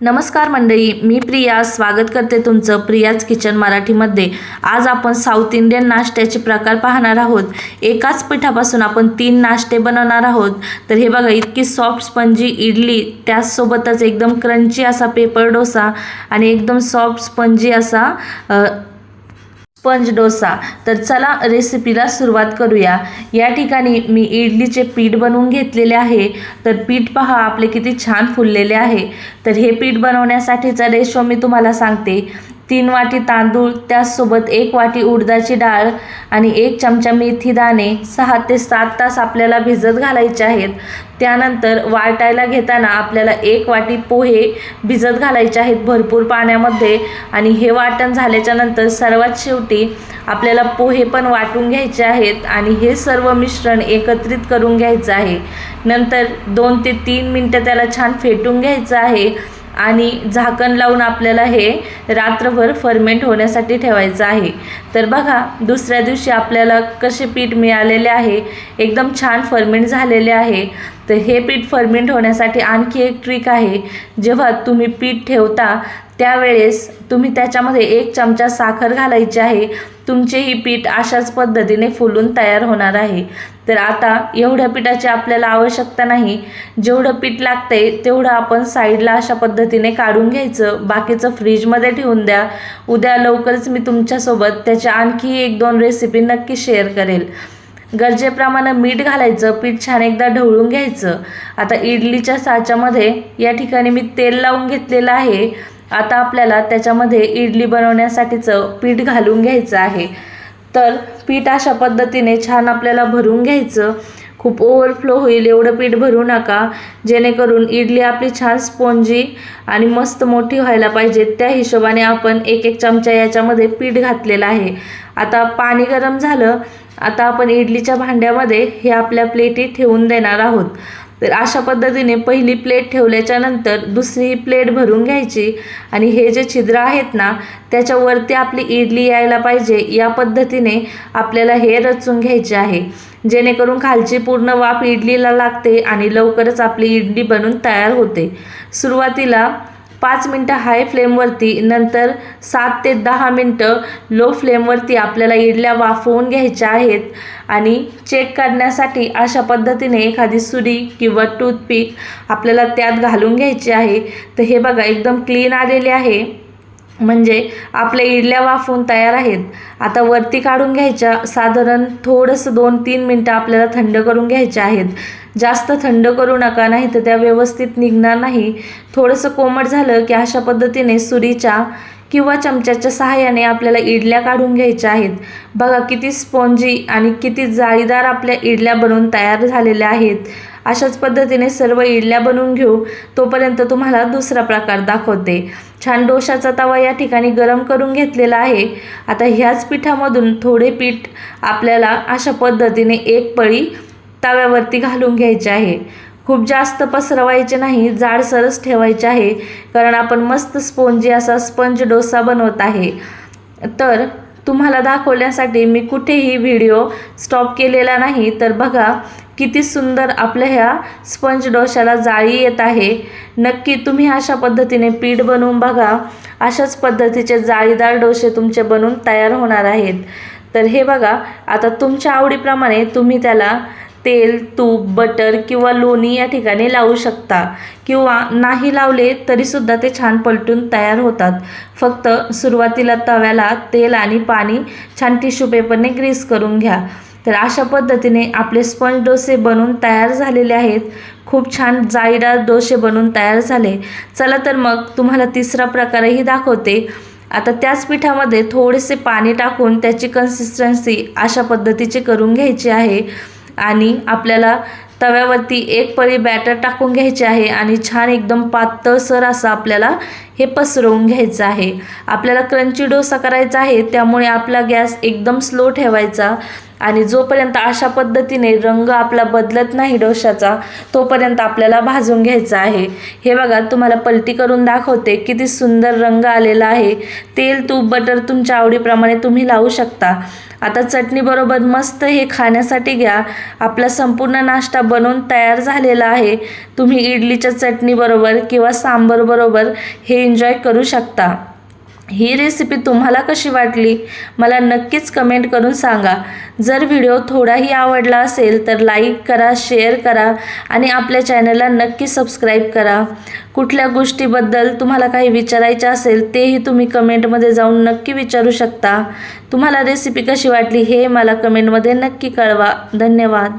नमस्कार मंडळी मी प्रिया. स्वागत करते तुमचं प्रियाज किचन मराठीमध्ये. आज आपण साऊथ इंडियन नाश्त्याचे प्रकार पाहणार आहोत. एकाच पिठापासून आपण तीन नाश्ते बनवणार आहोत. तर हे बघा इतकी सॉफ्ट स्पंजी इडली त्याचसोबतच एकदम क्रंची असा पेपर डोसा आणि एकदम सॉफ्ट स्पंजी असा स्पंज डोसा. तर चला रेसिपीला सुरुवात करूया. या ठिकाणी मी इडलीचे पीठ बनवून घेतलेले आहे. तर पीठ पहा आपले किती छान फुललेले आहे. तर हे पीठ बनवण्यासाठीचा रेशो मी तुम्हाला सांगते. तीन वाटी तांदूळ त्याचसोबत एक वाटी उडदाची डाळ आणि एक चमचा मेथी दाणे सहा ते सात तास आपल्याला भिजत घालायचे आहेत. त्यानंतर वाटायला घेताना आपल्याला एक वाटी पोहे भिजत घालायचे आहेत भरपूर पाण्यामध्ये आणि हे वाटण झाल्याच्यानंतर सर्वात शेवटी आपल्याला पोहे पण वाटून घ्यायचे आहेत आणि हे सर्व मिश्रण एकत्रित करून घ्यायचं आहे. नंतर दोन ते तीन मिनटं त्याला छान फेटून घ्यायचं आहे. आणि झाकण लावून आपल्याला हे रात्रभर फर्मेंट होण्यासाठी ठेवायचं आहे. तर बघा दुसऱ्या दिवशी आपल्याला कसे पीठ मिळालेले आहे एकदम छान फर्मेंट झालेले आहे. तर हे पीठ फर्मेंट होण्यासाठी आणखी एक ट्रिक आहे. जेव्हा तुम्ही पीठ ठेवता त्यावेळेस तुम्ही त्याच्यामध्ये एक चमचा साखर घालायची आहे. तुमचेही पीठ अशाच पद्धतीने फुलून तयार होणार आहे. तर आता एवढ्या पिठाची आपल्याला आवश्यकता नाही. जेवढं पीठ लागते तेवढं आपण साईडला अशा पद्धतीने काढून घ्यायचं. बाकीचं फ्रीजमध्ये ठेवून द्या. उद्या लवकरच मी तुमच्यासोबत त्याच्या आणखी एक दोन रेसिपी नक्की शेअर करेल. गरजेप्रमाणे मीठ घालायचं पीठ छान एकदा ढवळून घ्यायचं. आता इडलीच्या साच्यामध्ये या ठिकाणी मी तेल लावून घेतलेलं आहे. आता आपल्याला त्याच्यामध्ये इडली बनवण्यासाठीचं पीठ घालून घ्यायचं आहे. तर पीठ अशा पद्धतीने छान आपल्याला भरून घ्यायचं. खूप ओव्हरफ्लो होईल एवढं पीठ भरू नका. जेणेकरून इडली आपली छान स्पॉन्जी आणि मस्त मोठी व्हायला पाहिजे. त्या हिशोबाने आपण एक एक चमचा याच्यामध्ये पीठ घातलेलं आहे. आता पाणी गरम झालं. आता आपण इडलीच्या भांड्यामध्ये हे आपल्या प्लेटी ठेवून देणार आहोत. तर अशा पद्धतीने पहिली प्लेट ठेवल्याच्या नंतर दुसरी प्लेट भरून घ्यायची. आणि हे जे छिद्र आहेत ना त्याच्यावरती आपली इडली यायला पाहिजे. या पद्धतीने आपल्याला हे रचून घ्यायचे आहे. जेणेकरून खालची पूर्ण वाफ इडलीला लागते आणि लवकरच आपली इडली बनून तयार होते. सुरुवातीला पाच मिनटं हाय फ्लेमवरती नंतर सात ते दहा मिनटं लो फ्लेमवरती आपल्याला इडल्या वाफवून घ्यायच्या आहेत. आणि चेक करण्यासाठी अशा पद्धतीने एखादी सुरी किंवा टूथपिक आपल्याला त्यात घालून घ्यायची आहे. तर हे बघा एकदम क्लीन आलेले आहे. म्हणजे आपल्या इडल्या वाफवून तयार आहेत. आता वरती काढून घ्यायच्या साधारण थोडंसं दोन तीन मिनटं आपल्याला थंड करून घ्यायच्या आहेत. जास्त थंड करू नका नाही तर त्या व्यवस्थित निघणार नाही. थोडंसं कोमट झालं की अशा पद्धतीने सुरीच्या किंवा चमच्याच्या सहाय्याने आपल्याला इडल्या काढून घ्यायच्या आहेत. बघा किती स्पॉन्जी आणि किती जाळीदार आपल्या इडल्या बनवून तयार झालेल्या आहेत. अशाच पद्धतीने सर्व इडल्या बनवून घेऊ तोपर्यंत तुम्हाला दुसरा प्रकार दाखवते. छान डोशाचा तवा या ठिकाणी गरम करून घेतलेला आहे. आता ह्याच पिठामधून थोडे पीठ आपल्याला अशा पद्धतीने एक पळी तव्यावरती घालून घ्यायचे आहे. खूप जास्त पसरवायचे नाही जाडसरच ठेवायचे आहे कारण आपण मस्त स्पोंजी असा स्पंज डोसा बनवत आहे. तर तुम्हाला दाखवण्यासाठी मी कुठेही व्हिडिओ स्टॉप केलेला नाही तर बघा किती सुंदर आपल्या ह्या स्पंज डोशाला जाळी येत आहे. नक्की तुम्ही अशा पद्धतीने पीठ बनवून बघा. अशाच पद्धतीचे जाळीदार डोसे तुमचे बनवून तयार होणार आहेत. तर हे बघा आता तुमच्या आवडीप्रमाणे तुम्ही त्याला तेल तूप बटर किंवा लोणी या ठिकाणी लावू शकता. किंवा नाही लावले तरीसुद्धा ते छान पलटून तयार होतात. फक्त सुरुवातीला तव्याला तेल आणि पाणी छान टिश्यू पेपरने ग्रीस करून घ्या. तर अशा पद्धतीने आपले स्पंज डोसे बनवून तयार झालेले आहेत. खूप छान जाळीदार डोसे बनवून तयार झाले. चला तर मग तुम्हाला तिसरा प्रकारही दाखवते. आता त्याच पिठामध्ये थोडेसे पाणी टाकून त्याची कन्सिस्टन्सी अशा पद्धतीची करून घ्यायची आहे. आणि आपल्याला तव्यावरती एक पळी बॅटर टाकून घ्यायचे आहे आणि छान एकदम पातळसर असं आपल्याला हे पसरवून घ्यायचं आहे. आपल्याला क्रंची डोसा करायचा आहे त्यामुळे आपला गॅस एकदम स्लो ठेवायचा आणि जोपर्यंत अशा पद्धतीने रंग आपला बदलत नाही डोशाचा तोपर्यंत आपल्याला भाजून घ्यायचा आहे. हे बघा तुम्हाला पलटी करून दाखवते किती सुंदर रंग आलेला आहे. तेल तूप बटर तुमच्या आवडीप्रमाणे तुम्ही लावू शकता. आता चटणीबरोबर मस्त हे खाण्यासाठी घ्या. आपला संपूर्ण नाश्ता बनवून तयार झालेला आहे. तुम्ही इडलीच्या चटणीबरोबर किंवा सांबरबरोबर हे एन्जॉय करू शकता. ही रेसिपी तुम्हाला कशी वाटली? मला नक्कीच कमेंट करून सांगा. जर व्हिडिओ थोडाही आवडला असेल तर लाईक करा शेअर करा आणि आपल्या चॅनलला नक्की सबस्क्राईब करा. कुठल्या गोष्टीबद्दल तुम्हाला काही विचारायचे असेल तेही तुम्ही कमेंटमध्ये जाऊन नक्की विचारू शकता. तुम्हाला रेसिपी कशी वाटली हे मला कमेंटमध्ये नक्की कळवा. धन्यवाद.